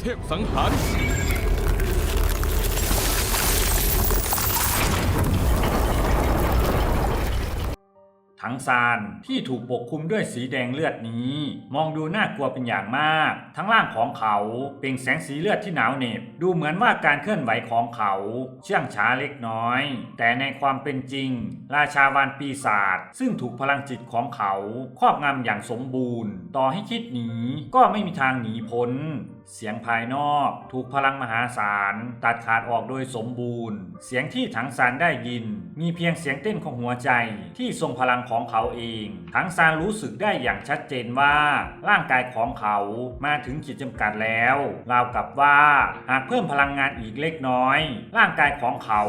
เทพสังหารถังซานที่ถูกปกคลุมด้วยสีแดงเลือดนี้ มองดูน่ากลัวเป็นอย่างมาก ทั้งล่างของเขาเปล่งแสงสีเลือดที่หนาวเหน็บดูเหมือนว่าการเคลื่อนไหวของเขาเชื่องช้าเล็กน้อย แต่ในความเป็นจริง ราชาวานปีศาจซึ่งถูกพลังจิตของเขา ครอบงำอย่างสมบูรณ์ ต่อให้คิดหนีก็ไม่มีทางหนีพ้น เสียงภายนอกถูกพลังมหาศาลตัดขาดออกโดยสมบูรณ์ เสียงที่ถังซานได้ยิน มีเพียงเสียงเต้นของหัวใจที่ทรงพลังของเขาเอง ถังซานรู้สึกได้อย่างชัดเจนว่า ร่างกายของเขามาถึงขีดจำกัดแล้วราวกับว่าหากเพิ่มพลังงานอีกเล็กน้อย ร่างกายของเขา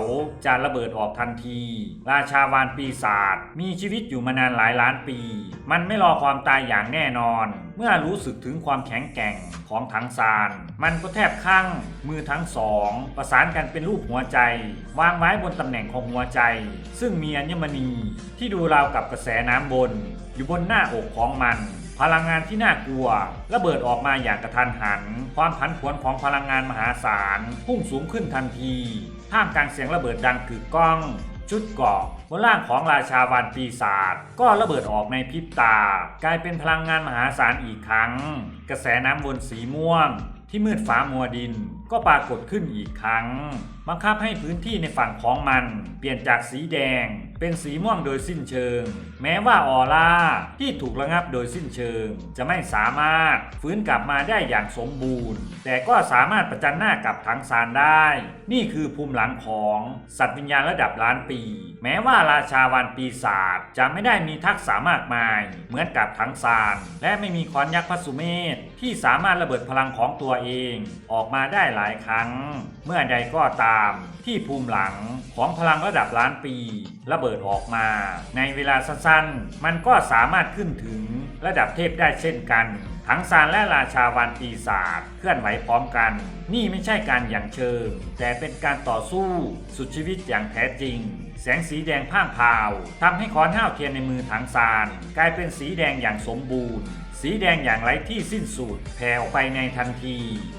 จะระเบิดออกทันที ราชาวานปีศาจมีชีวิตอยู่มานานหลายล้านปี มันไม่รอความตายอย่างแน่นอน เมื่อรู้สึกถึงความแข็งแกร่งของถังซาน มันก็แทบข้างมือทั้งสอง ประสานกันเป็นรูปหัวใจ วางไว้บนตำแหน่งของหัวใจ ซึ่งมีอัญมณีที่ดูราวกับกระแสน้ำบน อยู่บนหน้าอกของมัน พลังงานที่น่ากลัวระเบิดออกมาอย่างกระทันหัน ความผันผวนของพลังงานมหาศาลพุ่งสูงขึ้นทันทีท่ามกลางเสียงระเบิดดังกึกก้อง ชุดเกาะ บนร่างของราชาวันปีศาจก็ระเบิดออกในพริบตา กลายเป็นพลังงานมหาศาลอีกครั้ง กระแสน้ำวนสีม่วง ที่มืดฟ้ามัวดินก็ปรากฏขึ้นอีกครั้ง บังคับให้พื้นที่ในฝั่งของมัน เปลี่ยนจากสีแดง เป็นสีม่วงโดยสิ้นเชิง แม้ว่าออร่าที่ถูกระงับโดยสิ้นเชิง จะไม่สามารถฟื้นกลับมาได้อย่างสมบูรณ์ แต่ก็สามารถประจันหน้ากับถังซานได้ นี่คือภูมิหลังของสัตว์วิญญาณระดับล้านปี แม้ว่าราชาวันปีศาจจะไม่ได้มีทักษะมากมาย เหมือนกับถังซาน และไม่มีคอนยักษ์พัสุเมธที่สามารถระเบิดพลังของตัวเอง ออกมาได้หลายครั้ง เมื่อใดก็ตาม ที่ภูมิหลังของพลังระดับล้านปี ระเบิดิดออกมา ในเวลาสั้นๆ มันก็สามารถขึ้นถึงระดับเทพได้เช่นกัน ทั้งซานและราชาวันปีศาจเคลื่อนไหวพร้อมกัน นี่ไม่ใช่การอย่างเชิง แต่เป็นการต่อสู้สุดชีวิตอย่างแท้จริง แสงสีแดงพ่างพาวทำให้ค้อนห้าวเทียนในมือถังซาน กลายเป็นสีแดงอย่างสมบูรณ์สีแดงอย่างไร้ที่สิ้นสุดแผ่ออกไปในทันที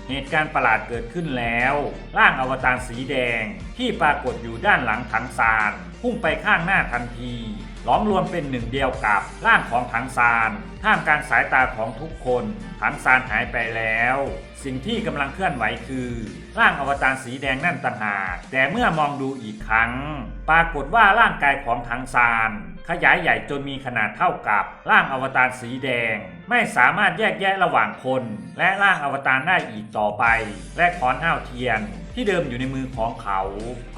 เหตุการณ์ประหลาดเกิดขึ้นแล้ว ร่างอวตารสีแดงที่ปรากฏอยู่ด้านหลังถังซาน พุ่งไปข้างหน้าทันที ล้อมรวมเป็นหนึ่งเดียวกับร่างของถังซานท่ามกลางสายตาของทุกคนถังซานหายไปแล้ว สิ่งที่กำลังเคลื่อนไหวคือ ร่างอวตารสีแดงนั่นต่างหากแต่เมื่อมองดูอีกครั้ง ปรากฏว่าร่างกายของถังซานขยายใหญ่จนมีขนาดเท่ากับร่างอวตารสีแดง ไม่สามารถแยกแยะระหว่างคน และร่างอวตารได้อีกต่อไป และขอนห้าวเทียน ที่เดิมอยู่ในมือของเขา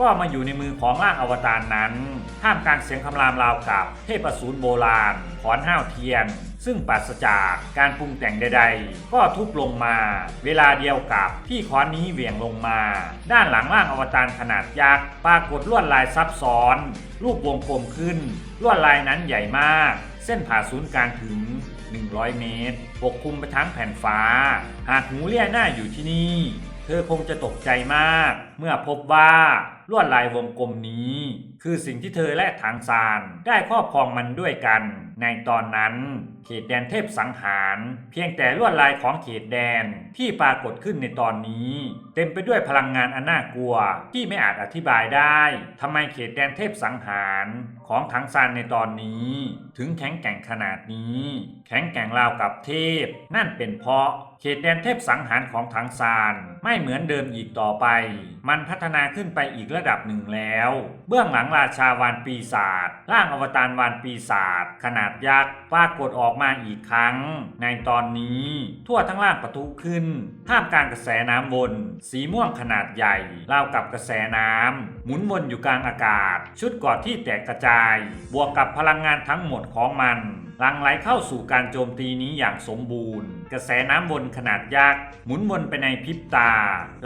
ก็มาอยู่ในมือของร่างอวตารนั้นท่ามกลางเสียงคำรามราวกับเทพอสูรโบราณขอนห้าวเทียน ซึ่งปราศจากการปรุงแต่งใดๆ ก็ทุบลงมา เวลาเดียวกับที่ค้อนนี้เหวี่ยงลงมา ด้านหลังร่างอวตารขนาดยักษ์ปรากฏลวดลายซับซ้อน รูปวงกลมขึ้น ลวดลายนั้นใหญ่มาก เส้นผ่าศูนย์กลางถึง100 เมตร ปกคลุมไปทั้งแผ่นฟ้า หากหูเลี่ยหน้าอยู่ที่นี่ เธอคงจะตกใจมาก เมื่อพบว่าลวดลายวงกลมนี้ คือสิ่งที่เธอและทางซานได้ครอบครองมันด้วยกัน ในตอนนั้นเขตแดนเทพสังหาร เพียงแต่ลวดลายของเขตแดนที่ปรากฏขึ้นในตอนนี้ เต็มไปด้วยพลังงานอันน่ากลัวที่ไม่อาจอธิบายได้ทำไมเขตแดนเทพสังหารของทังซานในตอนนี้ ถึงแข็งแกร่งขนาดนี้ แข็งแกร่งราวกับเทพ นั่นเป็นเพราะเขตแดนเทพสังหารของทังซานไม่เหมือนเดิมอีกต่อไป มันพัฒนาขึ้นไปอีกระดับหนึ่งแล้ว เบื้องหลังราชาวานปีศาจร่างอวตารวานปีศาจขนาดยักษ์ปรากฏออกมาอีกครั้ง ในตอนนี้ ทั่วทั้งล่างประทุขึ้น ท่ามกลางกระแสน้ำวน สีม่วงขนาดใหญ่ราวกับกระแสน้ำหมุนวนอยู่กลางอากาศ ชุดเกอดที่แตกกระจาย บวกกับพลังงานทั้งหมดของมัน ลังไหลเข้าสู่การโจมตีนี้อย่างสมบูรณ์ กระแสน้ำวนขนาดยักษ์หมุนวนไปในพริบตา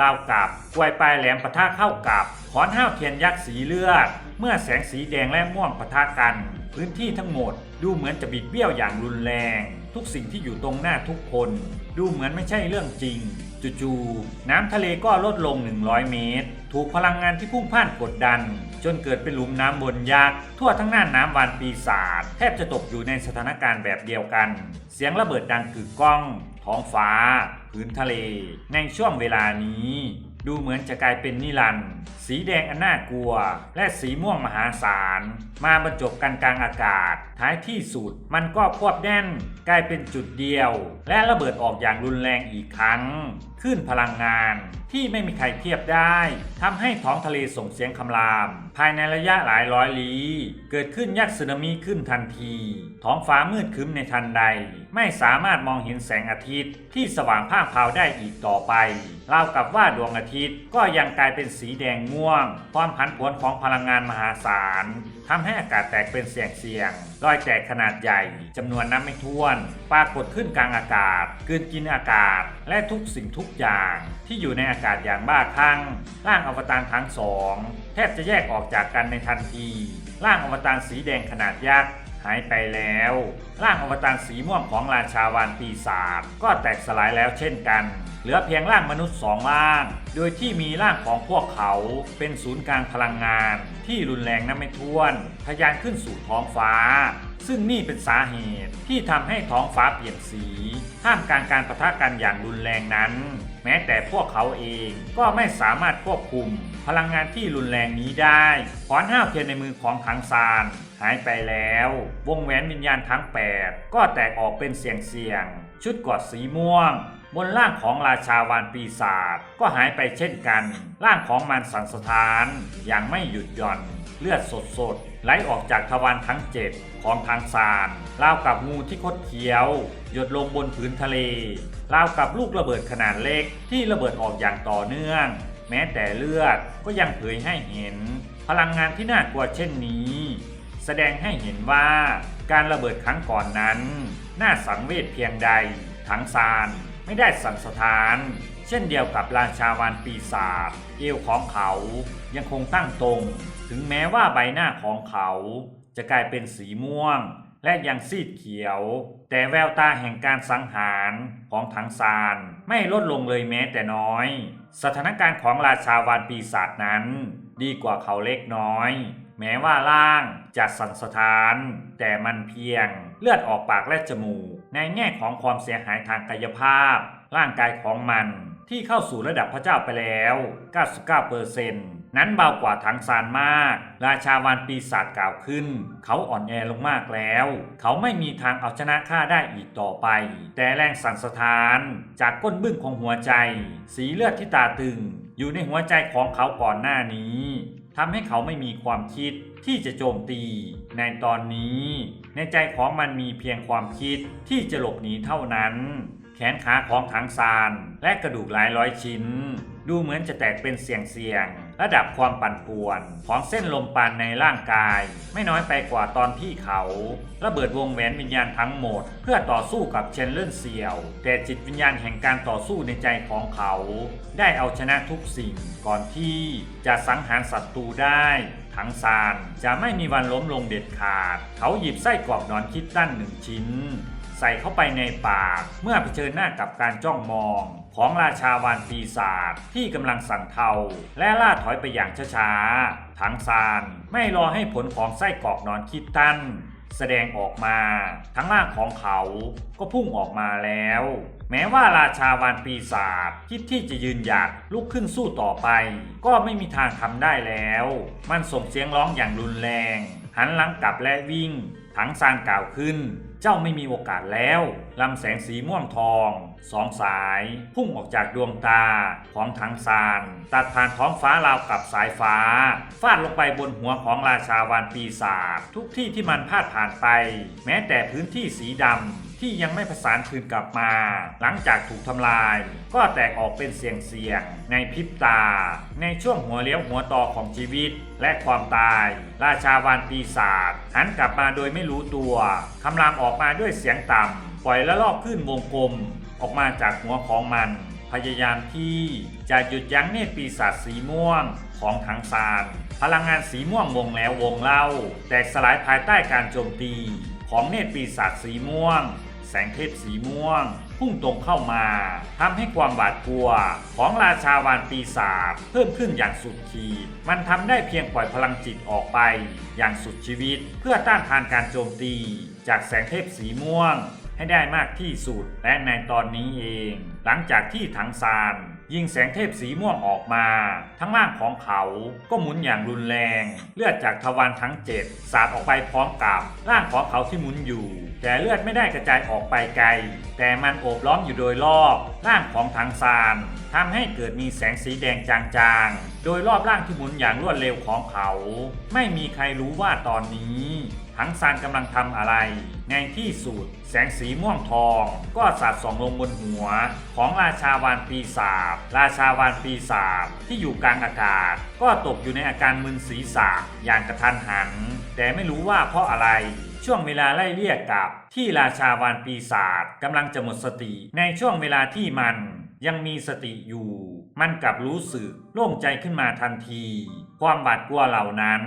ราวกับกวยปลายแหลมปะทะเข้ากับขอนห้าวเทียนยักษ์สีเลือด เมื่อแสงสีแดงและม่วงปะทะกัน พื้นที่ทั้งหมดดูเหมือนจะบิดเบี้ยวอย่างรุนแรง ทุกสิ่งที่อยู่ตรงหน้าทุกคน ดูเหมือนไม่ใช่เรื่องจริงจู่ๆน้ำทะเลก็ลดลง 100 เมตร ถูกพลังงานที่พุ่งพ่านกดดัน จนเกิดเป็นหลุมน้ำบนยักษ์ทั่วทั้งน่านน้ำวานปีศาจแทบจะตกอยู่ในสถานการณ์แบบเดียวกัน เสียงระเบิดดังกึกก้อง ท้องฟ้าพื้นทะเล ในช่วงเวลานี้ ดูเหมือนจะกลายเป็นนิรันด์สีแดงอันน่ากลัว และสีม่วงมหาศาล มาบรรจบกันกลางอากาศ ท้ายที่สุดมันก็ควบแน่น กลายเป็นจุดเดียว และระเบิดออกอย่างรุนแรงอีกครั้ง ขึ้นพลังงาน ที่ไม่มีใครเทียบได้ทำให้ท้องทะเลส่งเสียงคำราม ภายในระยะหลายร้อยลี้ เกิดขึ้นยักษ์สึนามิขึ้นทันที ท้องฟ้ามืดครึ้มในทันใด ไม่สามารถมองเห็นแสงอาทิตย์ ที่สว่างพร่าพาวได้อีกต่อไปราวกับว่าดวงอาทิตย์ ก็ยังกลายเป็นสีแดงม่วง ความผันผวนของพลังงานมหาศาลทำให้อากาศแตกเป็นเสียงเสียง รอยแตกขนาดใหญ่จำนวนนับไม่ถ้วนปรากฏขึ้นกลางอากาศเกลืนกินอากาศ และทุกสิ่งทุกอย่างที่อยู่ในอากาศอย่างบ้าคลั่งร่างอวตารทั้งสอง แทบจะแยกออกจากกันในทันที ร่างอวตารสีแดงขนาดยักษ์ายไปแล้ว ร่างอวตารสีม่วงของราชาวานปีศาจก็แตกสลายแล้วเช่นกัน เหลือเพียงร่างมนุษย์สองร่าง โดยที่มีร่างของพวกเขาเป็นศูนย์กลางพลังงาน ที่รุนแรงนับไม่ถ้วน ทะยานขึ้นสู่ท้องฟ้า ซึ่งนี่เป็นสาเหตุที่ทำให้ท้องฟ้าเปลี่ยนสีท่ามกลางการประทะกันอย่างรุนแรงนั้น แม้แต่พวกเขาเองก็ไม่สามารถควบคุม พลังงานที่รุนแรงนี้ได้ขอนห้าวเทียนในมือของถังซานหายไปแล้ว วงแหวนวิญญาณทั้ง 8 ก็แตกออกเป็นเสียงเสียง ชุดกอดสีม่วงบนร่างของราชาวานปีศาจก็หายไปเช่นกัน ร่างของมันสันสถานอย่างไม่หยุดหย่อน เลือดสดๆ ไหลออกจากทวารทั้งเจ็ดของทางซานราวกับงูที่คดเคี้ยว หยดลงบนผืนทะเลราวกับลูกระเบิดขนาดเล็กที่ระเบิดออกอย่างต่อเนื่อง แม้แต่เลือดก็ยังเผยให้เห็น พลังงานที่น่ากลัวเช่นนี้ แสดงให้เห็นว่าการระเบิดครั้งก่อนนั้น น่าสังเวชเพียงใดทั้งซานไม่ได้สั่นสถาน เช่นเดียวกับราชาวานปีศาจเอวของเขายังคงตั้งตรง ถึงแม้ว่าใบหน้าของเขาจะกลายเป็นสีม่วง และยังซีดเขียว แต่แววตาแห่งการสังหารของถังซานไม่ลดลงเลยแม้แต่น้อย สถานการณ์ของราชาวานปีศาจนั้น ดีกว่าเขาเล็กน้อย แม้ว่าร่างจะสั่นสถาน แต่มันเพียงเลือดออกปากและจมูก ในแง่ของความเสียหายทางกายภาพ ร่างกายของมันที่เข้าสู่ระดับพระเจ้าไปแล้ว 99% นั้นเบากว่าทางซานมาก ราชาวานปีศาจกล่าวขึ้น เขาอ่อนแอลงมากแล้ว เขาไม่มีทางเอาชนะข้าได้อีกต่อไป แต่แรงสั่นสะท้าน จากก้นบึ้งของหัวใจ สีเลือดที่ตาตึง อยู่ในหัวใจของเขาก่อนหน้านี้ทำให้เขาไม่มีความคิดที่จะโจมตี ในตอนนี้ ในใจของมันมีเพียงความคิดที่จะหลบหนีเท่านั้น แขนขาของถังซาน และกระดูกหลายร้อยชิ้น ดูเหมือนจะแตกเป็นเสียงๆระดับความปั่นป่วน ของเส้นลมปานในร่างกาย ไม่น้อยไปกว่าตอนที่เขา ระเบิดวงแหวนวิญญาณทั้งหมด เพื่อต่อสู้กับเชนเลนเซียว แต่จิตวิญญาณแห่งการต่อสู้ในใจของเขา ได้เอาชนะทุกสิ่งก่อนที่จะสังหารศัตรูได้ถังซานจะไม่มีวันล้มลงเด็ดขาด เขาหยิบไส้กรอกนอนคิดตั้นหนึ่งชิ้น ใส่เข้าไปในปาก เมื่อเผชิญหน้ากับการจ้องมอง ของราชาวานปีศาจที่กำลังสั่นเทา และล่าถอยไปอย่างช้าๆถังซานไม่รอให้ผลของไส้กรอกนอนคิดตั้นแสดงออกมา ทั้งร่างของเขาก็พุ่งออกมาแล้ว แม้ว่าราชาวานปีศาจคิดที่จะยืนหยัดลุกขึ้นสู้ต่อไป ก็ไม่มีทางทำได้แล้ว มันส่งเสียงร้องอย่างรุนแรง หันหลังกลับและวิ่งถังซานกล่าวขึ้น เจ้าไม่มีโอกาสแล้วลำแสงสีม่วงทอง สองสาย พุ่งออกจากดวงตาของถังซาน ตัดผ่านท้องฟ้าราวกับสายฟ้า ฟาดลงไปบนหัวของราชาวานปีศาจทุกที่ที่มันพาดผ่านไป แม้แต่พื้นที่สีดำที่ยังไม่ผสานคืนกลับมา หลังจากถูกทำลาย ก็แตกออกเป็นเสียงเสียง ในพริบตา ในช่วงหัวเลี้ยวหัวต่อของชีวิต และความตาย ราชาวานปีศาจหันกลับมาโดยไม่รู้ตัว คำรามออกมาด้วยเสียงต่ำ ปล่อยละลอกขึ้นวงกลม ออกมาจากหัวของมัน พยายามที่จะหยุดยั้งเนตรปีศาจสีม่วงของถังซานพลังงานสีม่วงวงแล้ววงเล่า แตกสลายภายใต้การโจมตี ของเนตรปีศาจสีม่วง แสงเทพสีม่วง พุ่งตรงเข้ามาทำให้ความหวาดกลัว ของราชาวานปีศาจเพิ่มขึ้นอย่างสุดขีด มันทำได้เพียงปล่อยพลังจิตออกไป อย่างสุดชีวิต เพื่อต้านทานการโจมตี จากแสงเทพสีม่วง ให้ได้มากที่สุด และในตอนนี้เอง หลังจากที่ถังซาน ยิงแสงเทพสีม่วงออกมา ทั้งล่างของเขาก็หมุนอย่างรุนแรง เลือดจากทวารทั้งเจ็ดสาดออกไปพร้อมกับร่างของเขาที่หมุนอยู่แต่เลือดไม่ได้กระจายออกไปไกล แต่มันโอบล้อมอยู่โดยรอบร่างของถังซานทำให้เกิดมีแสงสีแดงจางๆ โดยรอบร่างที่หมุนอย่างรวดเร็วของเขา ไม่มีใครรู้ว่าตอนนี้ ถังซานกำลังทำอะไร ในที่สุดแสงสีม่วงทอง ก็สาดส่องลงบนหัว ของราชาวานปีศาจราชาวานปีศาจที่อยู่กลางอากาศ ก็ตกอยู่ในอาการมึนศีรษะอย่างกระทันหัน แต่ไม่รู้ว่าเพราะอะไรช่วงเวลาไล่เลี่ยกับที่ราชาวานปีศาจกำลังจะหมดสติในช่วงเวลาที่มัน ยังมีสติอยู่ มันกลับรู้สึกโล่งใจขึ้นมาทันที ความบาดกลัวเหล่านั้น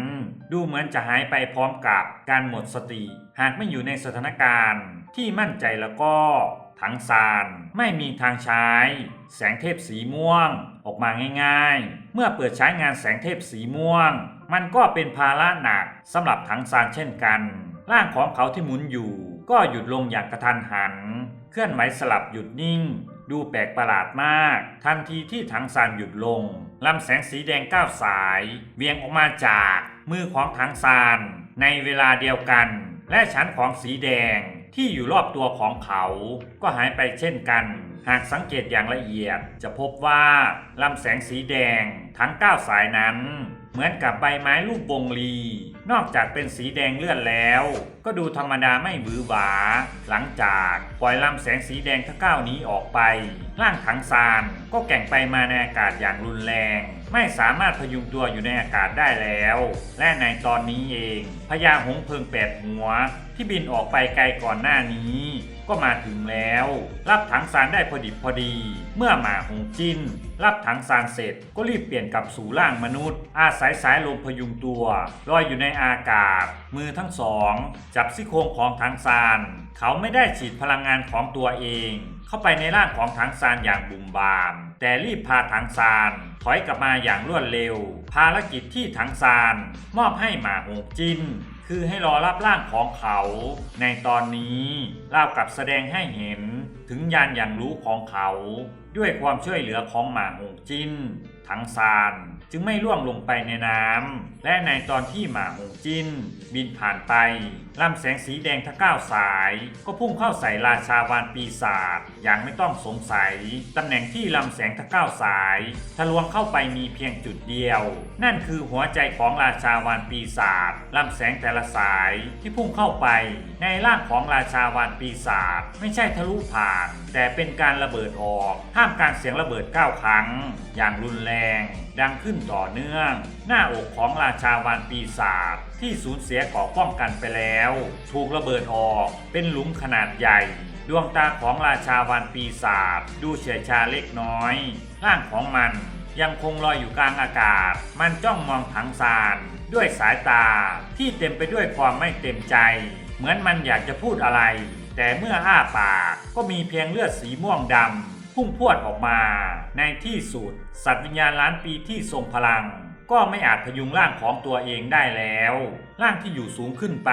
ดูเหมือนจะหายไปพร้อมกับการหมดสติ หากไม่อยู่ในสถานการณ์ที่มั่นใจแล้วก็ทั้งซานไม่มีทางใช้ แสงเทพสีม่วงออกมาง่าย ๆ เมื่อเปิดใช้งานแสงเทพสีม่วง มันก็เป็นภาระหนักสำหรับทั้งซานเช่นกัน ร่างของเขาที่หมุนอยู่ ก็หยุดลงอย่างกระทันหัน เคลื่อนไหวสลับหยุดนิ่ง ดูแปลกประหลาดมาก ทันทีที่ถังซานหยุดลงลำแสงสีแดงก้าวสาย เวียงออกมาจากมือของถังซานในเวลาเดียวกัน และชั้นของสีแดงที่อยู่รอบตัวของเขาก็หายไปเช่นกัน หากสังเกตอย่างละเอียดจะพบว่าลำแสงสีแดงทั้ง9สายนั้น เหมือนกับใบไม้ลูกบงลีนอกจากเป็นสีแดงเลือดแล้ว ก็ดูธรรมดาไม่หวือหวา หลังจากปล่อยลำแสงสีแดงทั้งเก้านี้ออกไป ร่างถังซานก็แก่งไปมาในอากาศอย่างรุนแรง ไม่สามารถพยุงตัวอยู่ในอากาศได้แล้ว และในตอนนี้เองพญาหงส์เพิงแปดหัว ที่บินออกไปไกลก่อนหน้านี้ ก็มาถึงแล้ว รับถังซานได้พอดิบพอดี เมื่อหมาหงจิน รับถังซานเสร็จก็รีบเปลี่ยนกลับสู่ร่างมนุษย์ อาศัยสายลมพยุงตัวลอยอยู่ในอากาศ มือทั้งสอง จับซี่โครงของถังซานเขาไม่ได้ฉีดพลังงานของตัวเอง เข้าไปในร่างของถังซานอย่างบุ่มบาม แต่รีบพาถังซานถอยกลับมาอย่างรวดเร็ว ภารกิจที่ถังซาน มอบให้หมาหงจิน คือให้รอรับร่างของเขาในตอนนี้เล่ากับแสดงให้เห็นถึงยานอย่างรู้ของเขา ด้วยความช่วยเหลือของหมาหงจิ้น ทั้งซานจึงไม่ล่วงลงไปในน้ำและในตอนที่หมาหงจินบินผ่านไปลำแสงสีแดงทั้งเก้าสาย ก็พุ่งเข้าใส่ราชาวานปีศาจอย่างไม่ต้องสงสัย ตำแหน่งที่ลำแสงทั้งเก้าสายทะลวงเข้าไปมีเพียงจุดเดียว นั่นคือหัวใจของราชาวานปีศาจลำแสงแต่ละสายที่พุ่งเข้าไป ในร่างของราชาวานปีศาจไม่ใช่ทะลุผ่าน แต่เป็นการระเบิดออกห้ามการเสียงระเบิดเก้าครั้ง อย่างรุนแรงดังขึ้นต่อเนื่อง หน้าอกของราชาวานปีศาจที่สูญเสียเกาะป้องกันไปแล้ว ถูกระเบิดออกเป็นหลุมขนาดใหญ่ ดวงตาของราชาวานปีศาจดูเฉยชาเล็กน้อย ร่างของมันยังคงลอยอยู่กลางอากาศ มันจ้องมองถังซาน ด้วยสายตาที่เต็มไปด้วยความไม่เต็มใจ เหมือนมันอยากจะพูดอะไร แต่เมื่ออ้าปากก็มีเพียงเลือดสีม่วงดำ พุ่งพรวดออกมา ในที่สุด สัตว์วิญญาณล้านปีที่ทรงพลัง ก็ไม่อาจพยุงร่างของตัวเองได้แล้ว ร่างที่อยู่สูงขึ้นไป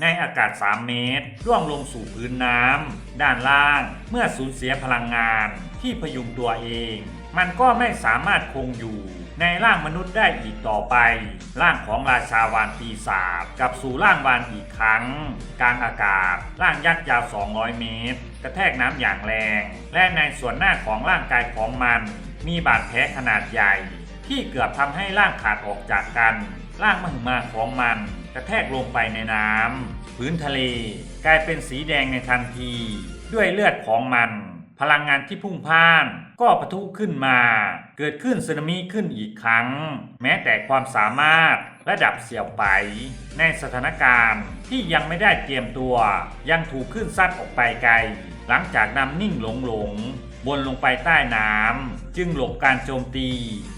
ในอากาศ 3 เมตร ร่วงลงสู่พื้นน้ำด้านล่าง เมื่อสูญเสียพลังงานที่พยุงตัวเอง มันก็ไม่สามารถคงอยู่ ในร่างมนุษย์ได้อีกต่อไป ร่างของราชาวานปีศาจกับสู่ร่างวานอีกครั้ง กลางอากาศ ร่างยักษ์ยาว 200 เมตร กระแทกน้ำอย่างแรง และในส่วนหน้าของร่างกายของมัน มีบาดแผลขนาดใหญ่ ที่เกือบทำให้ร่างขาดออกจากกัน ร่างมหึมาของมัน กระแทกลงไปในน้ำพื้นทะเล กลายเป็นสีแดงในทันที ด้วยเลือดของมัน พลังงานที่พุ่งพ่าน ก็ปะทุขึ้นมา เกิดขึ้นสึนามิขึ้นอีกครั้ง แม้แต่ความสามารถระดับเสี่ยวไป ในสถานการณ์ที่ยังไม่ได้เตรียมตัว ยังถูกขึ้นซัดออกไปไกล หลังจากนำนิ่งหลงหลงบนลงไปใต้น้ำจึงหลบการโจมตี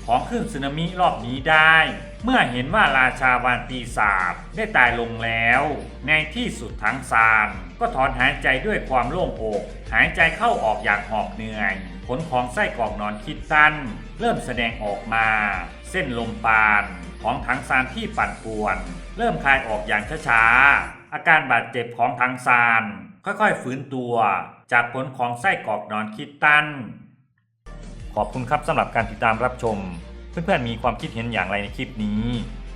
ของคลื่นสึนามิรอบนี้ได้ เมื่อเห็นว่าราชาวานปีศาจได้ตายลงแล้ว ในที่สุดทั้งซาน ก็ถอนหายใจด้วยความโล่งอกหายใจเข้าออกอย่างหอบเหนื่อย ผลของไส้กรอกนอนคิดตัน เริ่มแสดงออกมา เส้นลมปาน ของถังซานที่ปั่นป่วน เริ่มคลายออกอย่างช้าๆ อาการบาดเจ็บของถังซาน ค่อยๆฟื้นตัว จากผลของไส้กรอกนอนคิดตัน ขอบคุณครับสำหรับการติดตามรับชม เพื่อนๆมีความคิดเห็นอย่างไรในคลิปนี้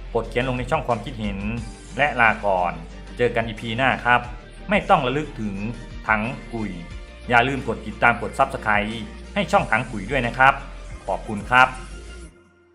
โปรดเขียนลงในช่องความคิดเห็นและลาก่อน เจอกันอีพีหน้าครับ ไม่ต้องระลึกถึงถังกุย อย่าลืมกดติดตามกด Subscribe ให้ช่องถังกุยด้วยนะครับ ขอบคุณครับ